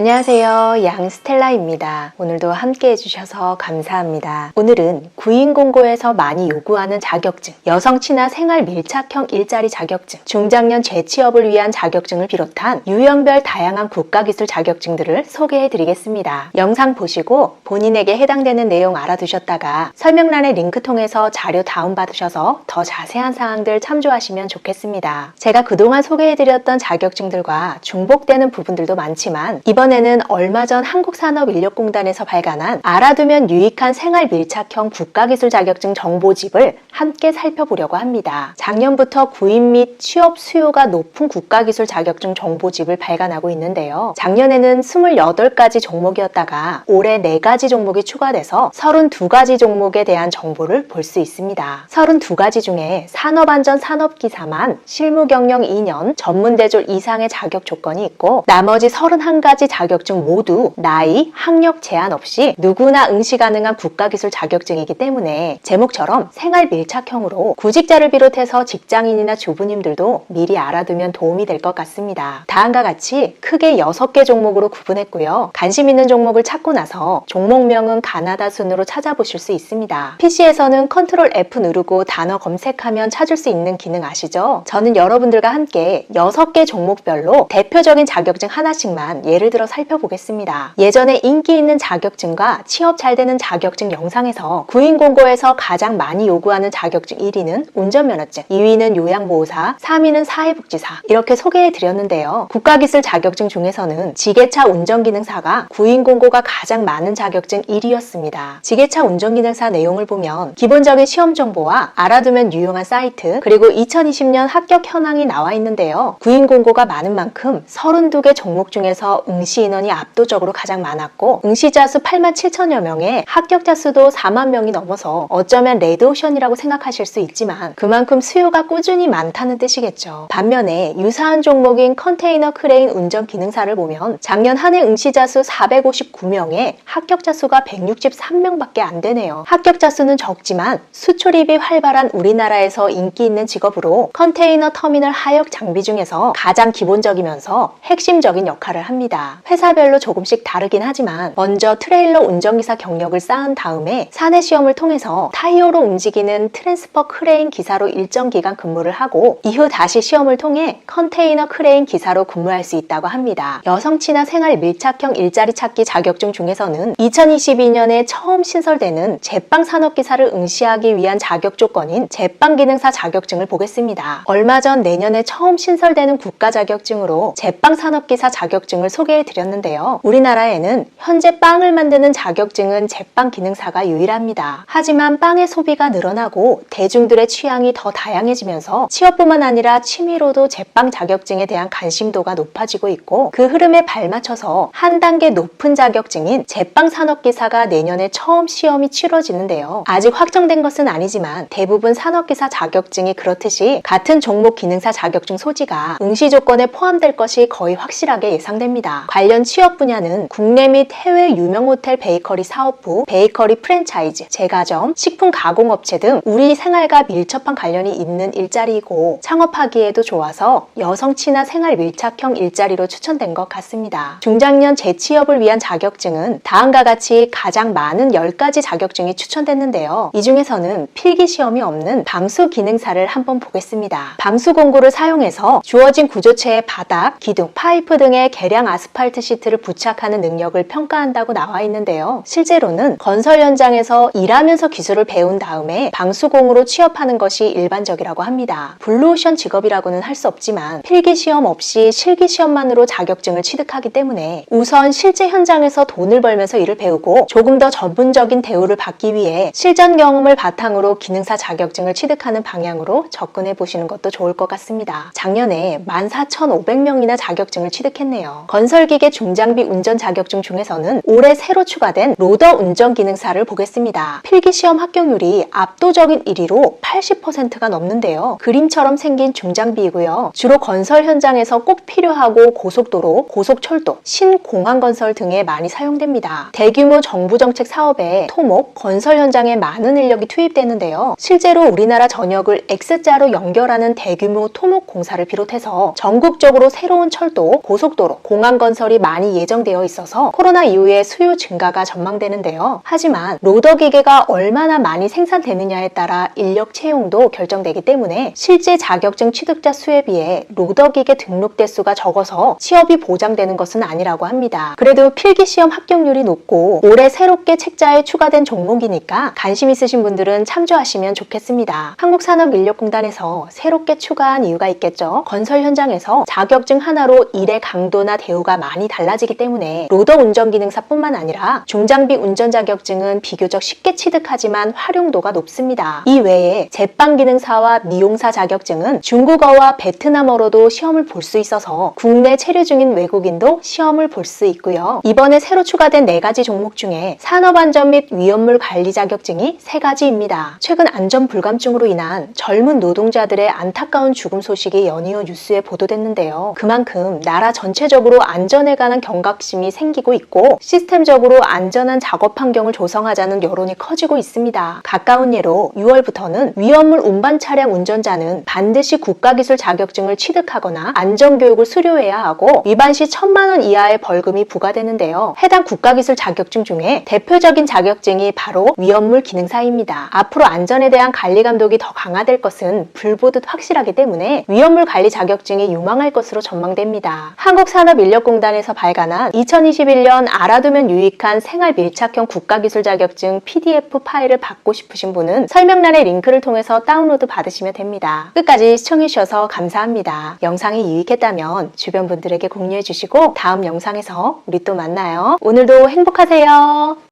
안녕하세요. 양스텔라입니다. 오늘도 함께 해주셔서 감사합니다. 오늘은 구인공고에서 많이 요구하는 자격증, 여성 친화 생활 밀착형 일자리 자격증, 중장년 재취업을 위한 자격증을 비롯한 유형별 다양한 국가기술 자격증들을 소개해 드리겠습니다. 영상 보시고 본인에게 해당되는 내용 알아두셨다가 설명란의 링크 통해서 자료 다운받으셔서 더 자세한 사항들 참조하시면 좋겠습니다. 제가 그동안 소개해 드렸던 자격증들과 중복되는 부분들도 많지만 이번 에는 얼마 전 한국산업인력공단에서 발간한 알아두면 유익한 생활 밀착형 국가기술 자격증 정보집을 함께 살펴보려고 합니다. 작년부터 구인 및 취업 수요가 높은 국가기술 자격증 정보집을 발간하고 있는데요. 작년에는 28가지 종목이었다가 올해 4가지 종목이 추가돼서 32가지 종목에 대한 정보를 볼 수 있습니다. 32가지 중에 산업안전 산업기사만 실무 경영 2년 전문대졸 이상의 자격 조건이 있고 나머지 31가지 자격 증 모두 나이, 학력 제한 없이 누구나 응시 가능한 국가기술 자격증이기 때문에 제목처럼 생활 밀착형으로 구직자를 비롯해서 직장인이나 주부님들도 미리 알아두면 도움이 될 것 같습니다. 다음과 같이 크게 6개 종목으로 구분했고요. 관심 있는 종목을 찾고 나서 종목명은 가나다 순으로 찾아보실 수 있습니다. PC에서는 컨트롤 F 누르고 단어 검색하면 찾을 수 있는 기능 아시죠? 저는 여러분들과 함께 6개 종목별로 대표적인 자격증 하나씩만 예를 들어 살펴보겠습니다. 예전에 인기 있는 자격증과 취업 잘 되는 자격증 영상에서 구인 공고에서 가장 많이 요구하는 자격증 1위는 운전면허증, 2위는 요양보호사, 3위는 사회복지사 이렇게 소개해 드렸는데요. 국가기술 자격증 중에서는 지게차 운전기능사가 구인 공고가 가장 많은 자격증 1위였습니다. 지게차 운전기능사 내용을 보면 기본적인 시험 정보와 알아두면 유용한 사이트 그리고 2020년 합격 현황이 나와 있는데요. 구인 공고가 많은 만큼 32개 종목 중에서 응시 인원이 압도적으로 가장 많았고 응시자 수 8만 7천여 명에 합격자 수도 4만 명이 넘어서 어쩌면 레드오션이라고 생각하실 수 있지만 그만큼 수요가 꾸준히 많다는 뜻이겠죠. 반면에 유사한 종목인 컨테이너 크레인 운전 기능사를 보면 작년 한 해 응시자 수 459명에 합격자 수가 163명밖에 안 되네요. 합격자 수는 적지만 수출입이 활발한 우리나라에서 인기 있는 직업으로 컨테이너 터미널 하역 장비 중에서 가장 기본적이면서 핵심적인 역할을 합니다. 회사별로 조금씩 다르긴 하지만 먼저 트레일러 운전기사 경력을 쌓은 다음에 사내 시험을 통해서 타이어로 움직이는 트랜스퍼 크레인 기사로 일정 기간 근무를 하고 이후 다시 시험을 통해 컨테이너 크레인 기사로 근무할 수 있다고 합니다. 여성 친화 생활 밀착형 일자리 찾기 자격증 중에서는 2022년에 처음 신설되는 제빵 산업 기사를 응시하기 위한 자격 조건인 제빵 기능사 자격증을 보겠습니다. 얼마 전 내년에 처음 신설되는 국가 자격증으로 제빵 산업 기사 자격증을 소개해 드렸는데요. 우리나라에는 현재 빵을 만드는 자격증은 제빵 기능사가 유일합니다. 하지만 빵의 소비가 늘어나고 대중들의 취향이 더 다양해지면서 취업뿐만 아니라 취미로도 제빵 자격증에 대한 관심도가 높아지고 있고 그 흐름에 발맞춰서 한 단계 높은 자격증인 제빵 산업기사가 내년에 처음 시험이 치러지는데요. 아직 확정된 것은 아니지만 대부분 산업기사 자격증이 그렇듯이 같은 종목 기능사 자격증 소지가 응시 조건에 포함될 것이 거의 확실하게 예상됩니다. 관련 취업 분야는 국내 및 해외 유명 호텔 베이커리 사업부, 베이커리 프랜차이즈, 제과점, 식품 가공업체 등 우리 생활과 밀접한 관련이 있는 일자리이고 창업하기에도 좋아서 여성 친화 생활 밀착형 일자리로 추천된 것 같습니다. 중장년 재취업을 위한 자격증은 다음과 같이 가장 많은 10가지 자격증이 추천됐는데요. 이 중에서는 필기 시험이 없는 방수 기능사를 한번 보겠습니다. 방수 공구를 사용해서 주어진 구조체의 바닥, 기둥, 파이프 등의 개량 아스팔트 시트를 부착하는 능력을 평가한다고 나와 있는데요. 실제로는 건설 현장에서 일하면서 기술을 배운 다음에 방수공으로 취업하는 것이 일반적이라고 합니다. 블루오션 직업이라고는 할 수 없지만 필기 시험 없이 실기 시험만으로 자격증을 취득하기 때문에 우선 실제 현장에서 돈을 벌면서 일을 배우고 조금 더 전문적인 대우를 받기 위해 실전 경험을 바탕으로 기능사 자격증을 취득하는 방향으로 접근해 보시는 것도 좋을 것 같습니다. 작년에 14,500명이나 자격증을 취득했네요. 건설기 계 중장비 운전 자격증 중에서는 올해 새로 추가된 로더 운전 기능사를 보겠습니다. 필기 시험 합격률이 압도적인 1위로 80%가 넘는데요. 그림처럼 생긴 중장비이고요. 주로 건설 현장에서 꼭 필요하고 고속도로, 고속철도, 신공항 건설 등에 많이 사용됩니다. 대규모 정부 정책 사업에 토목, 건설 현장에 많은 인력이 투입되는데요. 실제로 우리나라 전역을 X자로 연결하는 대규모 토목 공사를 비롯해서 전국적으로 새로운 철도, 고속도로, 공항 건설이 건설이 많이 예정되어 있어서 코로나 이후에 수요 증가가 전망되는데요. 하지만 로더 기계가 얼마나 많이 생산되느냐에 따라 인력 채용도 결정되기 때문에 실제 자격증 취득자 수에 비해 로더 기계 등록 대수가 적어서 취업이 보장되는 것은 아니라고 합니다. 그래도 필기 시험 합격률이 높고 올해 새롭게 책자에 추가된 종목이니까 관심 있으신 분들은 참조하시면 좋겠습니다. 한국산업인력공단에서 새롭게 추가한 이유가 있겠죠. 건설 현장에서 자격증 하나로 일의 강도나 대우가 많이 달라지기 때문에 로더 운전 기능사뿐만 아니라 중장비 운전 자격증은 비교적 쉽게 취득하지만 활용도가 높습니다. 이 외에 제빵 기능사와 미용사 자격증은 중국어와 베트남어로도 시험을 볼 수 있어서 국내 체류 중인 외국인도 시험을 볼 수 있고요. 이번에 새로 추가된 네 가지 종목 중에 산업안전 및 위험물 관리 자격증이 세 가지입니다. 최근 안전 불감증으로 인한 젊은 노동자들의 안타까운 죽음 소식이 연이어 뉴스에 보도됐는데요. 그만큼 나라 전체적으로 안전 에 관한 경각심이 생기고 있고 시스템적으로 안전한 작업 환경을 조성하자는 여론이 커지고 있습니다. 가까운 예로 6월부터는 위험물 운반 차량 운전자는 반드시 국가기술 자격증을 취득하거나 안전교육을 수료해야 하고 위반 시 천만 원 이하의 벌금이 부과되는데요. 해당 국가기술 자격증 중에 대표적인 자격증이 바로 위험물 기능사입니다. 앞으로 안전에 대한 관리 감독이 더 강화될 것은 불보듯 확실하기 때문에 위험물 관리 자격증이 유망할 것으로 전망됩니다. 한국산업인력공단 에서 발간한 2021년 알아두면 유익한 생활 밀착형 국가기술 자격증 PDF 파일을 받고 싶으신 분은 설명란의 링크를 통해서 다운로드 받으시면 됩니다. 끝까지 시청해주셔서 감사합니다. 영상이 유익했다면 주변 분들에게 공유해 주시고 다음 영상에서 우리 또 만나요. 오늘도 행복하세요.